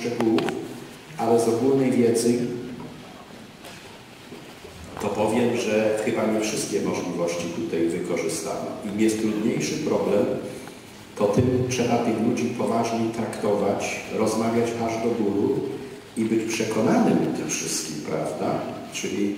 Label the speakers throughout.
Speaker 1: szczegółów, ale z ogólnej wiedzy to powiem, że chyba nie wszystkie możliwości tutaj wykorzystano. Im jest trudniejszy problem, to tym trzeba tych ludzi poważniej traktować, rozmawiać aż do bólu i być przekonanym tym wszystkim, prawda? Czyli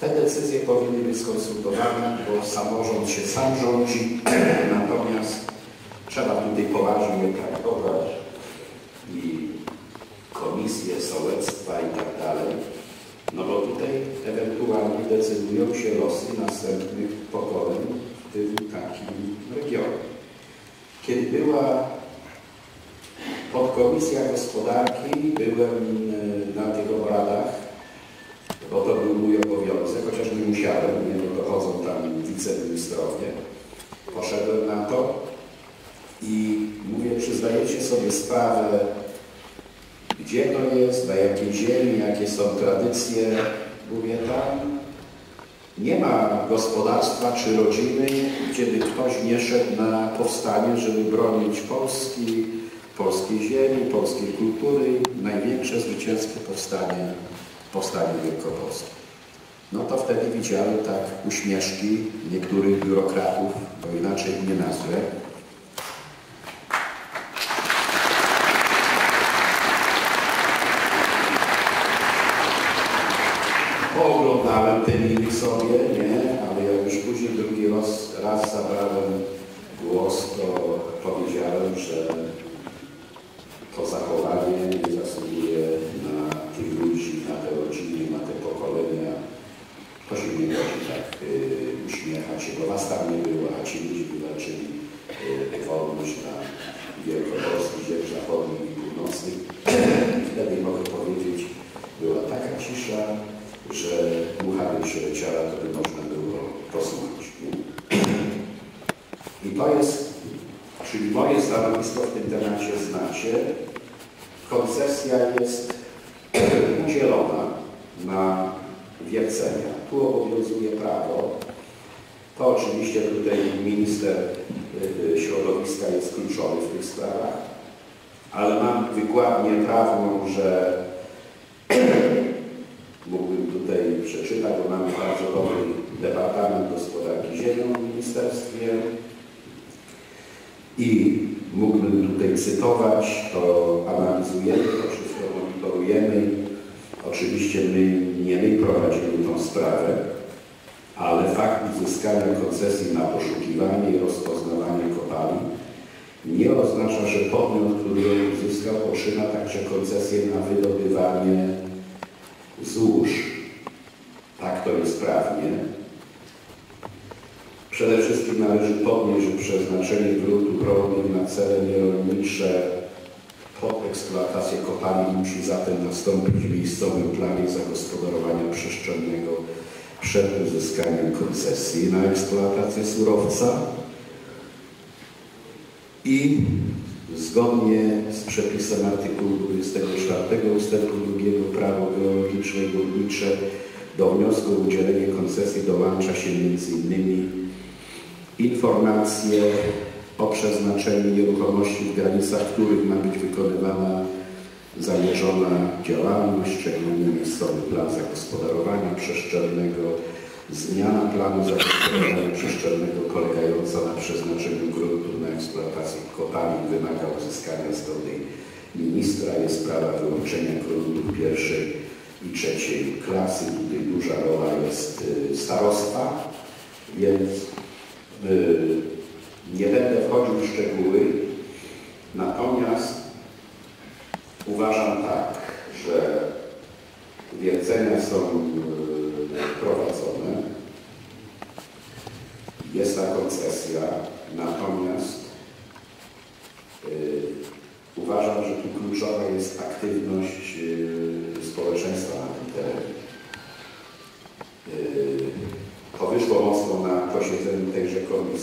Speaker 1: te decyzje powinny być skonsultowane, bo samorząd się sam rządzi, natomiast trzeba tutaj poważnie traktować i komisje, sołectwa i tak dalej. No bo tutaj ewentualnie decydują się losy następnych pokoleń w tym takim regionie. Kiedy była podkomisja gospodarki, byłem e, na tych obradach, bo to był mój obowiązek, chociaż nie musiałem, nie, dochodzą tam wiceministrowie. Poszedłem na to i mówię, czy zdajecie sobie sprawę, gdzie to jest, na jakiej ziemi, jakie są tradycje. Mówię, tam nie ma gospodarstwa czy rodziny, by ktoś nie szedł na powstanie, żeby bronić Polski, polskiej ziemi, polskiej kultury. Największe zwycięskie powstanie, powstanie Wielkopolskie. No to wtedy widziałem tak uśmieszki niektórych biurokratów, bo inaczej nie nazwę, miny sobie, nie, ale jak już później drugi raz, raz zabrałem głos, to powiedziałem, że to zachowanie nie zasługuje na tych ludzi, na te rodziny, na te pokolenia. To się nie godzi tak y, uśmiechać się, bo was tam nie było, a ci ludzie wywalczyli y, wolność na wielkopolskich ziem zachodnich i północnych. I wtedy mogę powiedzieć, była taka cisza, że mucha by przyleciała, to by można było posłuchać. I to jest, czyli moje stanowisko w tym temacie znacie. Koncesja jest udzielona na wiercenia. Tu obowiązuje prawo. To oczywiście tutaj minister y, y, środowiska jest kluczowy w tych sprawach, ale mam wykładnię prawną, że mógłbym tutaj przeczytać, bo mamy bardzo dobry Departament Gospodarki Ziemią w Ministerstwie i mógłbym tutaj cytować, to analizujemy, to wszystko monitorujemy. Oczywiście my nie my prowadzimy tą sprawę, ale fakt uzyskania koncesji na poszukiwanie i rozpoznawanie kopalin nie oznacza, że podmiot, który ją uzyskał, otrzyma także koncesję na wydobywanie złóż. Tak to jest prawnie. Przede wszystkim należy podnieść, przeznaczenie gruntu rolnych na cele nierolnicze pod eksploatację kopalin musi zatem nastąpić w miejscowym planie zagospodarowania przestrzennego przed uzyskaniem koncesji na eksploatację surowca i zgodnie z przepisem artykułu 24 ustępu 2 Prawo geologiczne i górnicze do wniosku o udzielenie koncesji dołącza się m.in. informacje o przeznaczeniu nieruchomości w granicach, których ma być wykonywana zamierzona działalność, szczególnie miejscowy plan zagospodarowania przestrzennego, zmiana planu zagospodarowania przestrzennego polegająca na przeznaczeniu gruntu na eksploatację kopalin wymaga uzyskania zgody ministra. Jest sprawa wyłączenia gruntów pierwszej i trzeciej klasy. Tutaj duża rola jest y, starostwa, więc nie będę wchodził w szczegóły. Natomiast uważam tak, że wiercenia są y, prowadzone. Jest ta koncesja, natomiast uważam, że tu kluczowa jest aktywność społeczeństwa na tym terenie. To wyszło mocno na posiedzeniu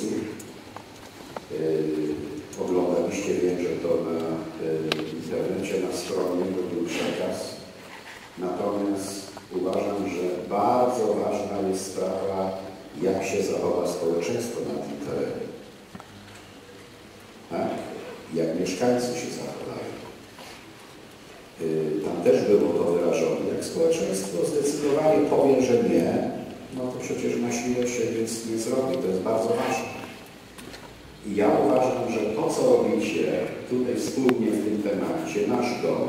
Speaker 1: tejże komisji. Oglądaliście, wiem, że to na internecie, na stronie, to był przekaz. Natomiast uważam, że bardzo ważna jest sprawa, jak się zachowa społeczeństwo na tym terenie. Tak? Jak mieszkańcy się zachowają. Jak społeczeństwo zdecydowanie powie, że nie, no to przecież na siłę się nic nie zrobi. To jest bardzo ważne. I ja uważam, że to, co robicie tutaj wspólnie w tym temacie, nasz dom,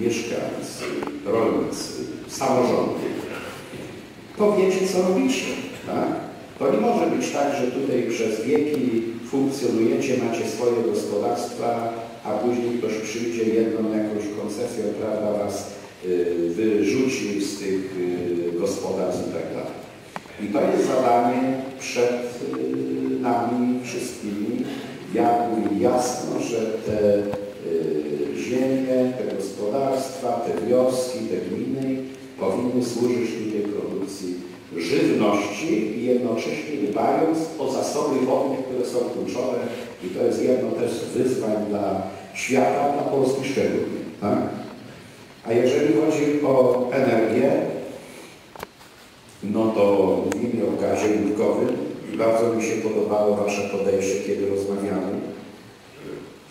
Speaker 1: mieszkańcy, rolnicy, samorządy, to wiecie, co robicie. Tak? To nie może być tak, że tutaj przez wieki funkcjonujecie, macie swoje gospodarstwa, a później ktoś przyjdzie jedną jakąś koncesją, prawda, was y, wyrzuci z tych y, gospodarstw i tak dalej. I to jest zadanie przed y, nami wszystkimi. Ja mówię jasno, że te y, ziemie, te gospodarstwa, te wioski, te gminy powinny służyć tutaj produkcji żywności i jednocześnie dbając o zasoby wodne, które są kluczowe i to jest jedno też z wyzwań dla świata, dla Polski szczególnie. Tak? A jeżeli chodzi o energię, no to mówimy o gazie łupkowym i bardzo mi się podobało Wasze podejście, kiedy rozmawiamy,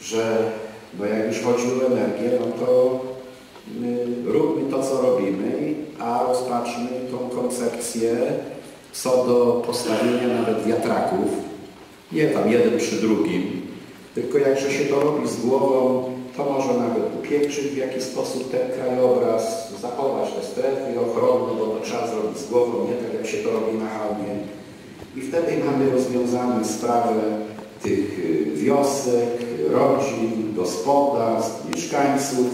Speaker 1: że no jak już chodzi o energię, no to róbmy to, co robimy, a rozpatrzmy tą koncepcję co do postawienia nawet wiatraków, nie tam jeden przy drugim, tylko jakże się to robi z głową, to może nawet upieprzyć w jakiś sposób ten krajobraz, zachować te strefy ochronne, bo to trzeba zrobić z głową, nie tak jak się to robi na hałmie. I wtedy mamy rozwiązaną sprawę tych y, wiosek, rodzin, gospodarstw, mieszkańców.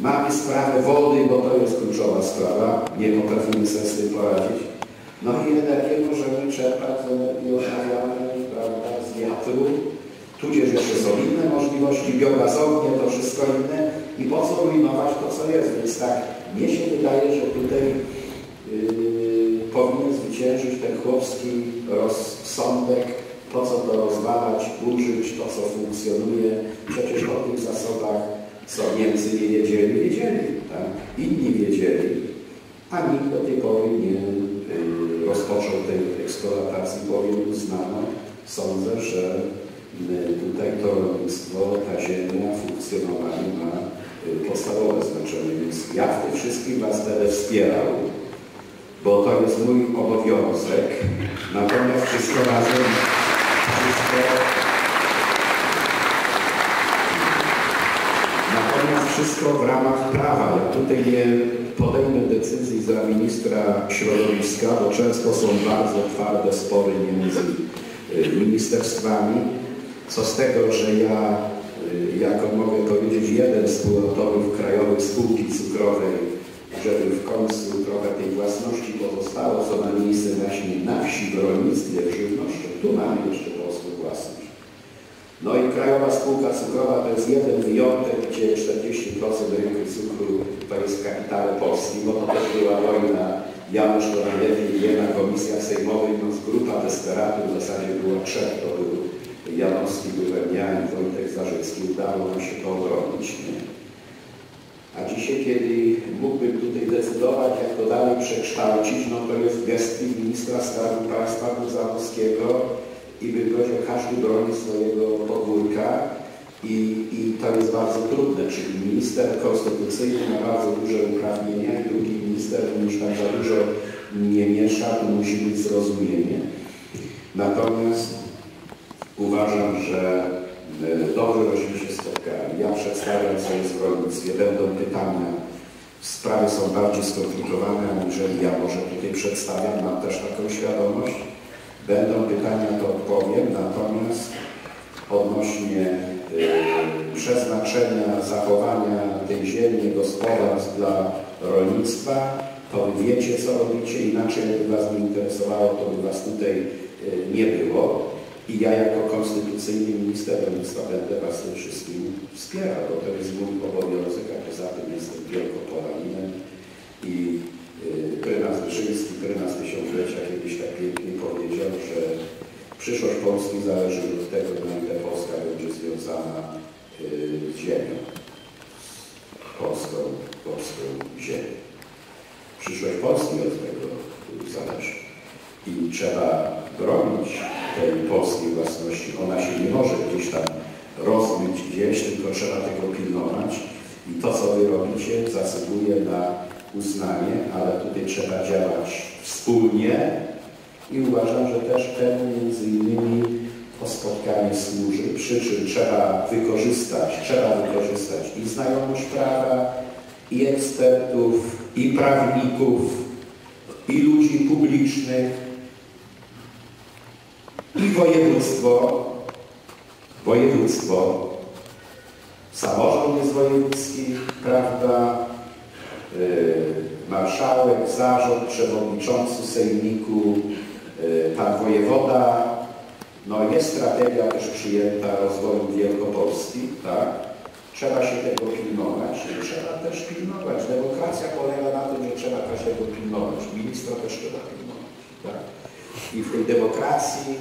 Speaker 1: Mamy sprawę wody, bo to jest kluczowa sprawa, nie potrafimy sobie z tym poradzić. No i energię możemy czerpać z energii odnawialnej, prawda, z wiatru, tudzież jeszcze są inne możliwości, biogazownie, to wszystko inne i po co rujnować to, co jest. Więc tak, mnie się wydaje, że tutaj yy, powinien zwyciężyć ten chłopski rozsądek, po co to rozwalać, burzyć to, co funkcjonuje. Przecież o tych zasobach, co Niemcy nie wiedzieli, wiedzieli, tak? inni wiedzieli, a nikt do tej pory nie yy, rozpoczął tej eksploatacji, bowiem uznano, sądzę, że tutaj to rolnictwo, ta ziemia, funkcjonowanie ma y, podstawowe znaczenie. Więc ja w tym wszystkim Was będę wspierał, bo to jest mój obowiązek. Natomiast wszystko razem, wszystko, natomiast wszystko w ramach prawa. Ja tutaj nie podejmę decyzji za ministra środowiska, bo często są bardzo twarde spory między y, ministerstwami. Co z tego, że ja, y, jako mogę powiedzieć, jeden z wspólnotowych Krajowej Spółki Cukrowej, żeby w końcu trochę tej własności pozostało, co ma miejsce właśnie na wsi, w rolnictwie, w żywności. Tu mamy jeszcze polską własność. No i Krajowa Spółka Cukrowa to jest jeden wyjątek, gdzie 40% rynku cukru to jest kapitale Polski, bo to też była wojna Janusz Koralewi, jedna komisja sejmowa, no grupa desperatów, w zasadzie było trzech, to Janowski, i Wojtek Zarzycki, udało nam się to obronić. Nie? A dzisiaj, kiedy mógłbym tutaj decydować, jak to dalej przekształcić, no to jest gestii ministra Skarbu Państwa Buzanowskiego i bym powiedział, każdy broni swojego podwórka i, i to jest bardzo trudne, czyli minister konstytucyjny ma bardzo duże uprawnienia i drugi minister już tam za dużo nie miesza, to musi być zrozumienie. Natomiast Uważam, że e, dobrze, żeśmy się spotkali. Ja przedstawiam, w rolnictwie. Będą pytania. Sprawy są bardziej skomplikowane, aniżeli ja może tutaj przedstawiam. Mam też taką świadomość. Będą pytania, to odpowiem. Natomiast odnośnie y, przeznaczenia, zachowania tej ziemi, gospodarstw dla rolnictwa, to wiecie, co robicie. Inaczej, jakby Was nie interesowało, to by Was tutaj y, nie było. I ja jako konstytucyjny minister rolnictwa będę Was tym wszystkim wspierał, bo to jest mój obowiązek, a poza tym jestem wielkopolaninem i yy, prymas Wyszyński, prymas tysiąclecia kiedyś tak pięknie powiedział, że przyszłość Polski zależy od tego, ile Polska będzie związana yy, z ziemią, polską, polską ziemią. Przyszłość Polski od tego zależy i trzeba bronić tej polskiej własności. Ona się nie może gdzieś tam rozmyć gdzieś, tylko trzeba tego pilnować. I to, co Wy robicie, zasługuje na uznanie, ale tutaj trzeba działać wspólnie i uważam, że też temu między innymi to spotkanie służy, przy czym trzeba wykorzystać, trzeba wykorzystać i znajomość prawa, i ekspertów, i prawników, i ludzi publicznych, i województwo, województwo, samorząd jest wojewódzki, prawda, yy, marszałek, zarząd, przewodniczący sejmiku, yy, pan wojewoda. No jest strategia też przyjęta rozwoju Wielkopolski, tak? Trzeba się tego pilnować i trzeba też pilnować. Demokracja polega na tym, że trzeba też tego pilnować. Ministra też trzeba pilnować, tak? I w tej demokracji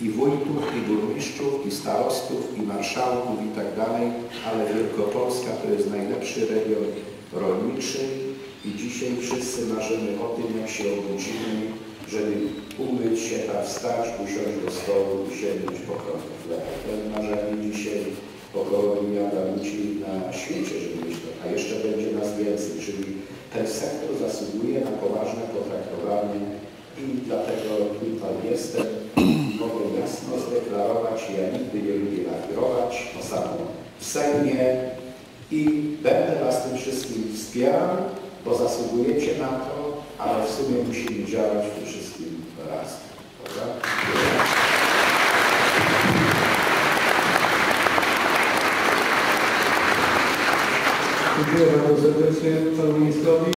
Speaker 1: i wójtów, i burmistrzów, i starostów, i marszałków i tak dalej, ale Wielkopolska to jest najlepszy region rolniczy i dzisiaj wszyscy marzymy o tym, jak się obudzimy, żeby umyć się, tam wstać, usiąść do stołu i sięgnąć po kromkę chleba. To marzenie dzisiaj pokolenia ludzi na świecie, żeby mieć to, a jeszcze będzie nas więcej, czyli ten sektor zasługuje na poważne potraktowanie i dlatego tutaj jestem. Mogę jasno zdeklarować, ja nigdy nie lubię lawirować, to samo w Sejmie i będę Was tym wszystkim wspierał, bo zasługujecie na to, ale w sumie musimy działać w tym wszystkim razem.
Speaker 2: Dziękuję bardzo serdecznie panu ministrowi.